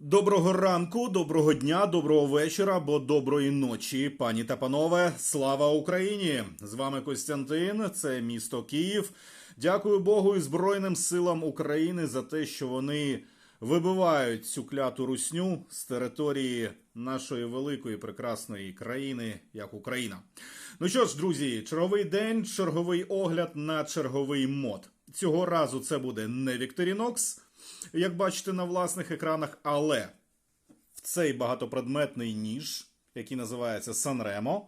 Доброго ранку, доброго дня, доброго вечора або доброї ночі, пані та панове. Слава Україні! З вами Костянтин, це місто Київ. Дякую Богу і Збройним силам України за те, що вони вибивають цю кляту русню з території нашої великої прекрасної країни, як Україна. Ну що ж, друзі, черговий день, черговий огляд на черговий мод. Цього разу це буде не Вікторінокс, як бачите на власних екранах, але в цей багатопредметний ніж, який називається Sanremo,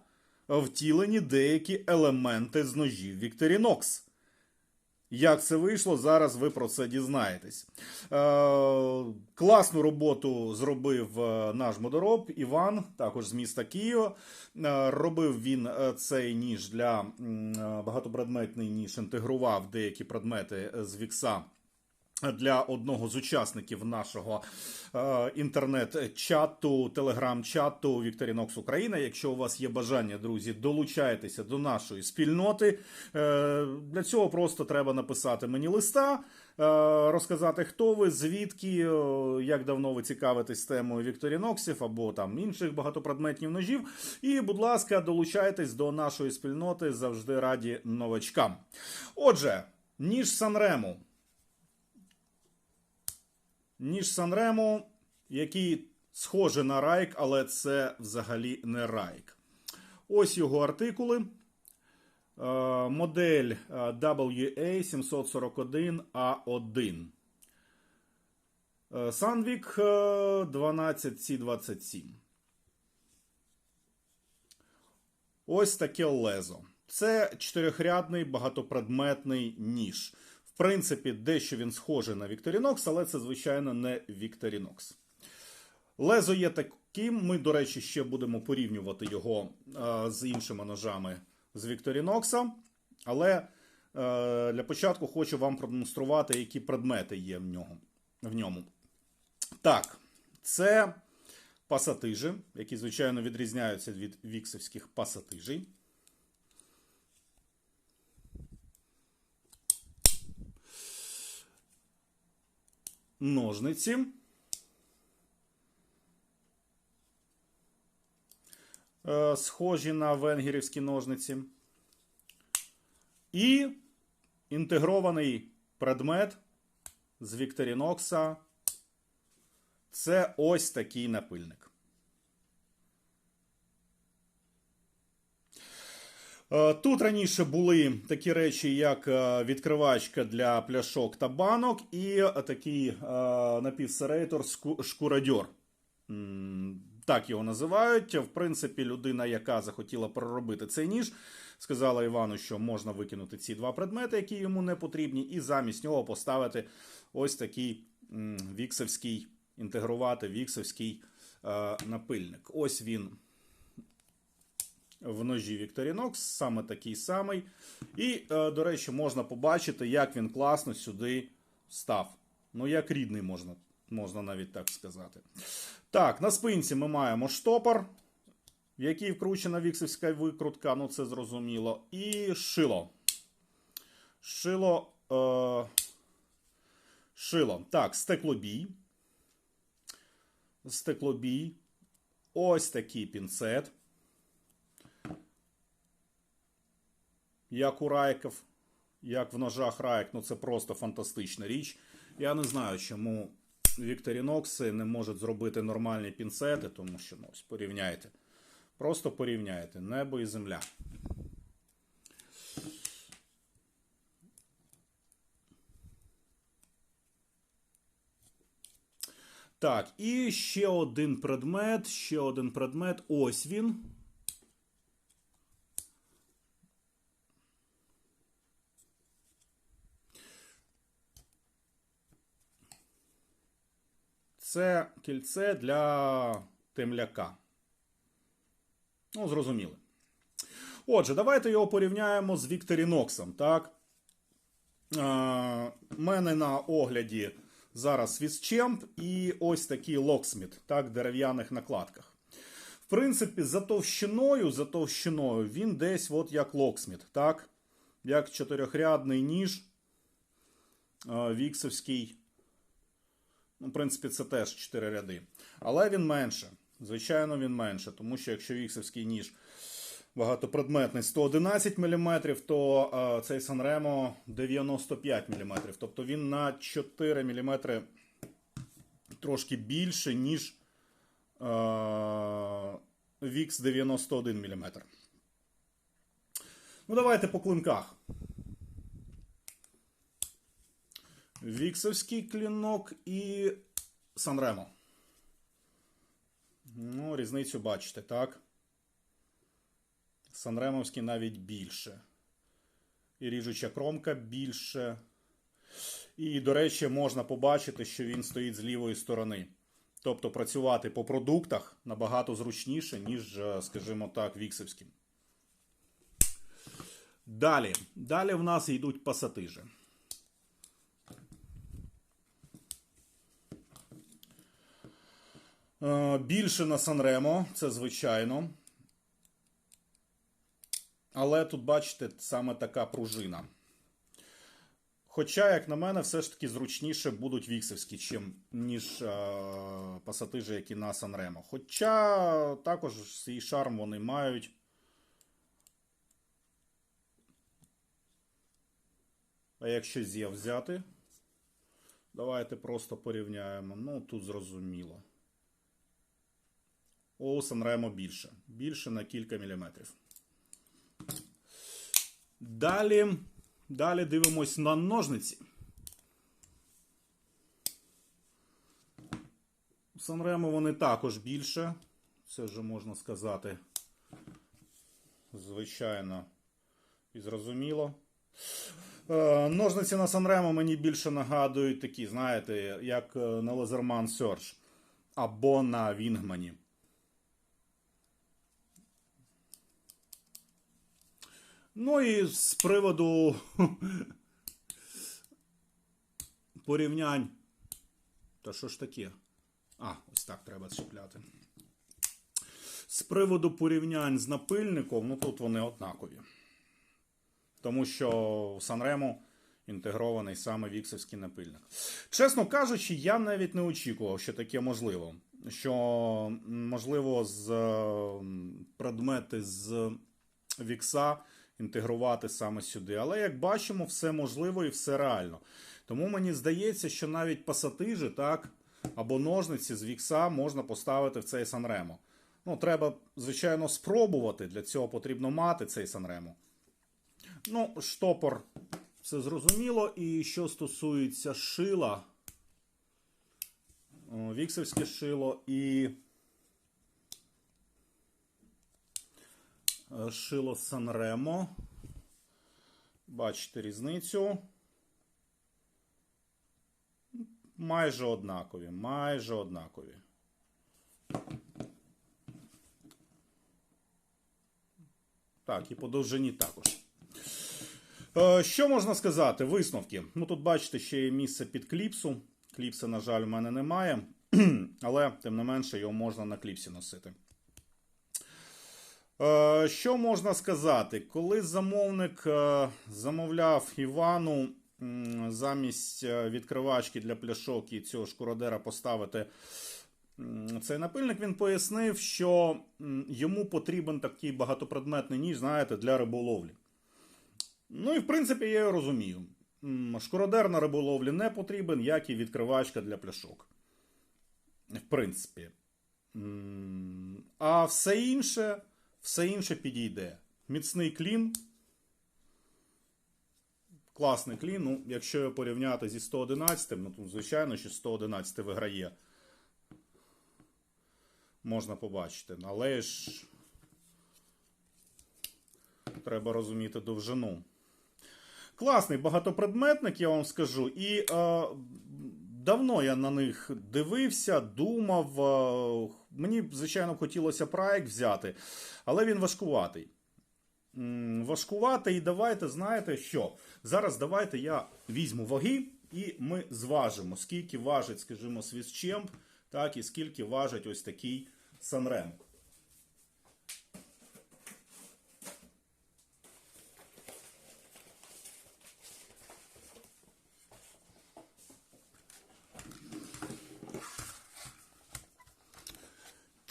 втілені деякі елементи з ножів Victorinox. Як це вийшло, зараз ви про це дізнаєтесь. Е, класну роботу зробив е, наш модороб Іван, також з міста Києва. Е, робив він е, цей ніж для е, багатопредметний ніж, інтегрував деякі предмети з Вікса для одного з учасників нашого е, інтернет-чату, телеграм-чату Вікторінокс Україна. Якщо у вас є бажання, друзі, долучайтеся до нашої спільноти. Е, для цього просто треба написати мені листа. е, Розказати, хто ви, звідки, е, як давно ви цікавитесь темою Вікторіноксів або там інших багатопредметів ножів. І, будь ласка, долучайтесь до нашої спільноти завжди раді новачкам. Отже, ніж Санрему ніж Санремо, який схожий на Райк, але це взагалі не Райк. Ось його артикули. Е, Модель е, WA741A1. Е, Санвік е, 12C27. Ось таке лезо. Це чотирьохрядний багатопредметний ніж. Принципі, дещо він схожий на Victorinox, але це, звичайно, не Victorinox. Лезо є таким. Ми, до речі, ще будемо порівнювати його е, з іншими ножами з Victorinox. Але е, для початку хочу вам продемонструвати, які предмети є в ньому. Так, це пасатижі, які, звичайно, відрізняються від віксовських пасатижей. Ножниці. Е, Схожі на венгерівські ножниці. І інтегрований предмет з Вікторінокса. Це ось такий напильник. Тут раніше були такі речі, як е, відкривачка для пляшок та банок, і такий е, напівсерейтор шкурадьор. Так його називають. В принципі, людина, яка захотіла проробити цей ніж, сказала Івану, що можна викинути ці два предмети, які йому не потрібні, і замість нього поставити ось такий віксовський, інтегрувати віксовський е, напильник. Ось він в ножі Victorinox, саме такий самий. І, е, до речі, можна побачити, як він класно сюди став. Ну, як рідний, можна, можна навіть так сказати. Так, на спинці ми маємо штопор, в який вкручена віксівська викрутка, ну це зрозуміло. І шило. Шило. Е, шило. Так, стеклобій. Стеклобій. Ось такий пінцет. Як у райків, як в ножах райк, ну це просто фантастична річ. Я не знаю, чому Вікторінокси не можуть зробити нормальні пінцети, тому що ну, ось порівняйте. Просто порівняйте небо і земля. Так, і ще один предмет, ще один предмет. Ось він. Це кільце для темляка. Ну, зрозуміли. Отже, давайте його порівняємо з Вікторіноксом. Так? У мене на огляді зараз Свісчемп і ось такий локсміт, так, в дерев'яних накладках. В принципі, за товщиною, за товщиною він десь от як локсміт, так? Як чотирьохрядний ніж віксовський Ну, в принципі, це теж 4 ряди. Але він менше. Звичайно, він менше, тому що якщо віксовський ніж багатопредметний 111 мм, то е, цей Sanremo 95 мм. Тобто він на 4 мм трошки більше, ніж е, Vix 91 мм. Ну, давайте по клинках. Віксовський клінок і Санремо. Ну, різницю бачите, так? Санремовський навіть більше. І ріжуча кромка більше. І, до речі, можна побачити, що він стоїть з лівої сторони. Тобто працювати по продуктах набагато зручніше, ніж, е, скажімо так, віксовським. Далі. Далі в нас йдуть пасатижі. Більше на Санремо, це звичайно. Але тут, бачите, саме така пружина. Хоча, як на мене, все ж таки зручніше будуть віксовські, чим, ніж е, пасатижі, які на Санремо. Хоча також свій шарм вони мають. А якщо зє взяти, давайте просто порівняємо. Ну, тут зрозуміло. У Санремо більше. Більше на кілька міліметрів. Далі, далі дивимось на ножниці. У Санремо вони також більше. Це вже можна сказати. Звичайно і зрозуміло. Е, Ножниці на Санремо мені більше нагадують такі, знаєте, як е, на Laserman Search або на Вінгмані. Ну і з приводу порівнянь. Та що ж таке? А, ось так треба чіпляти. З приводу порівнянь з напильником, ну тут вони однакові. Тому що в Санремо інтегрований саме віксовський напильник. Чесно кажучи, я навіть не очікував, що таке можливо. Що можливо з предмети з вікса інтегрувати саме сюди. Але як бачимо, все можливо і все реально. Тому мені здається, що навіть пасатижі, так, або ножниці з вікса можна поставити в цей Санремо. Ну, треба, звичайно, спробувати. Для цього потрібно мати цей Санремо. Ну, штопор, все зрозуміло. І що стосується шила, о, віксовське шило і шило Санремо. Бачите різницю. Майже однакові, майже однакові. Так, і по довжині також. Е, Що можна сказати? Висновки. Ну тут бачите, ще є місце під кліпсу. Кліпси, на жаль, у мене немає. Але, тим не менше, його можна на кліпсі носити. Е, Що можна сказати? Коли замовник е, замовляв Івану замість е, відкривачки для пляшок і цього шкуродера поставити цей напильник, він пояснив, що йому потрібен такий багатопредметний ніж, знаєте, для риболовлі. Ну і в принципі я його розумію. Шкуродер на риболовлі не потрібен, як і відкривачка для пляшок. В принципі. А все інше, все інше підійде. Міцний клін. Класний клін. Ну, якщо його порівняти зі 111, ну то звичайно, що 111 виграє. Можна побачити. Але ж треба розуміти довжину. Класний багатопредметник, я вам скажу. І е, давно я на них дивився, думав. Е, мені, звичайно, хотілося проект взяти, але він важкуватий. Важкуватий, і давайте, знаєте що? Зараз давайте я візьму ваги і ми зважимо, скільки важить, скажімо, свісчемп, так, і скільки важить ось такий Санрем.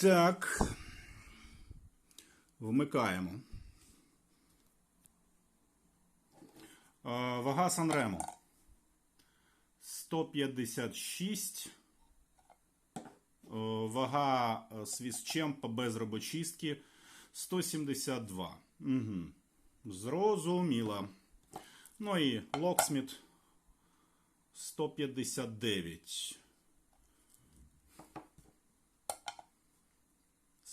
Так. Вмикаємо. Вага Санремо. 156. Е, Вага свісчемпа без робочистки 172. Угу. Зрозуміло. Ну і Локсміт 159.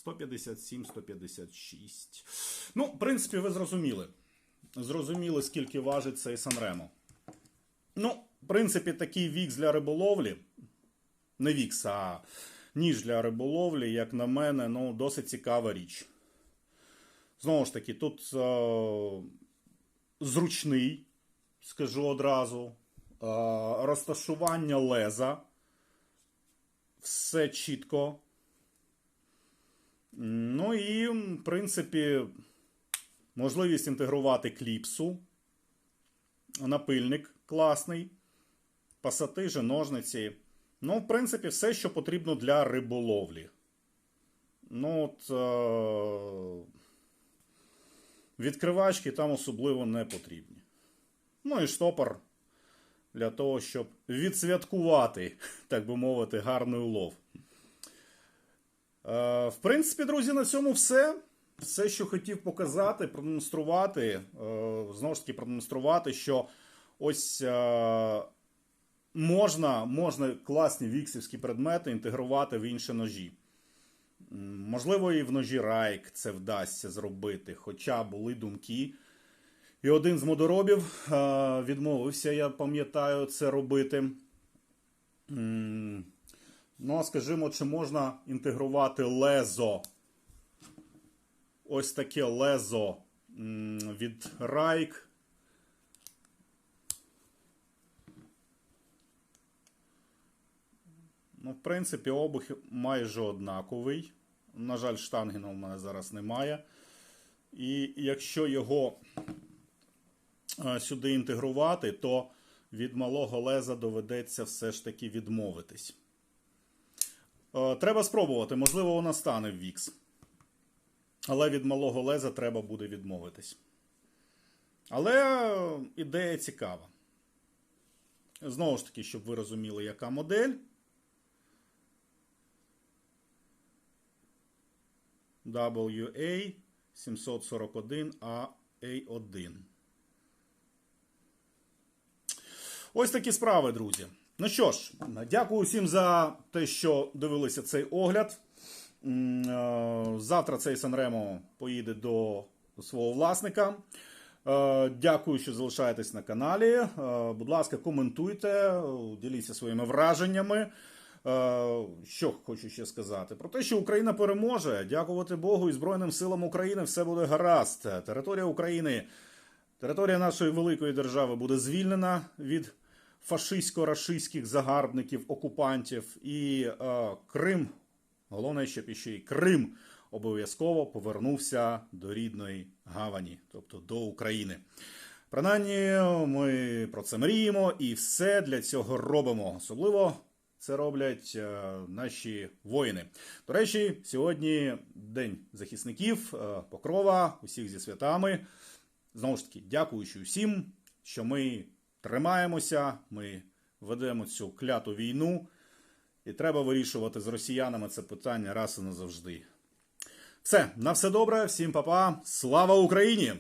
157, 156. Ну, в принципі, ви зрозуміли. Зрозуміли, скільки важить цей Санремо. Ну, в принципі, такий вікс для риболовлі. Не вікс, а ніж для риболовлі, як на мене, ну, досить цікава річ. Знову ж таки, тут е- зручний, скажу одразу. Е- розташування леза. Все чітко. І, в принципі, можливість інтегрувати кліпсу. Напильник класний. Пасатижі, ножниці. Ну, в принципі, все, що потрібно для риболовлі. Ну, от, е- відкривачки там особливо не потрібні. Ну і штопор для того, щоб відсвяткувати, так би мовити, гарний улов. Е, В принципі, друзі, на цьому все. Все, що хотів показати, продемонструвати, е, знову ж таки, продемонструвати, що ось е, можна, можна класні віксівські предмети інтегрувати в інші ножі. Можливо, і в ножі Райк це вдасться зробити, хоча були думки. І один з модоробів відмовився, я пам'ятаю, це робити. Ну, а скажімо, чи можна інтегрувати лезо? Ось таке лезо від Райк. Ну, в принципі, обух майже однаковий. На жаль, штангена у мене зараз немає. І якщо його е, сюди інтегрувати, то від малого леза доведеться все ж таки відмовитись. Е, Треба спробувати, можливо, вона стане в Вікс. Але від малого леза треба буде відмовитись. Але е, ідея цікава. Знову ж таки, щоб ви розуміли, яка модель. WA 741 A1. Ось такі справи, друзі. Ну що ж, дякую всім за те, що дивилися цей огляд. Е, Завтра цей Санремо поїде до свого власника. Е, Дякую, що залишаєтесь на каналі. Е, Будь ласка, коментуйте, діліться своїми враженнями. Що хочу ще сказати? Про те, що Україна переможе. Дякувати Богу і Збройним силам України все буде гаразд. Територія України, територія нашої великої держави буде звільнена від фашистсько-рашистських загарбників, окупантів. І е, Крим, головне, щоб іще й Крим обов'язково повернувся до рідної гавані, тобто до України. Принаймні, ми про це мріємо і все для цього робимо. Особливо це роблять е, наші воїни. До речі, сьогодні День захисників, е, Покрова, усіх зі святами. Знову ж таки, дякуючи всім, що ми тримаємося, ми ведемо цю кляту війну, і треба вирішувати з росіянами це питання раз і назавжди. Все, на все добре, всім па-па, слава Україні!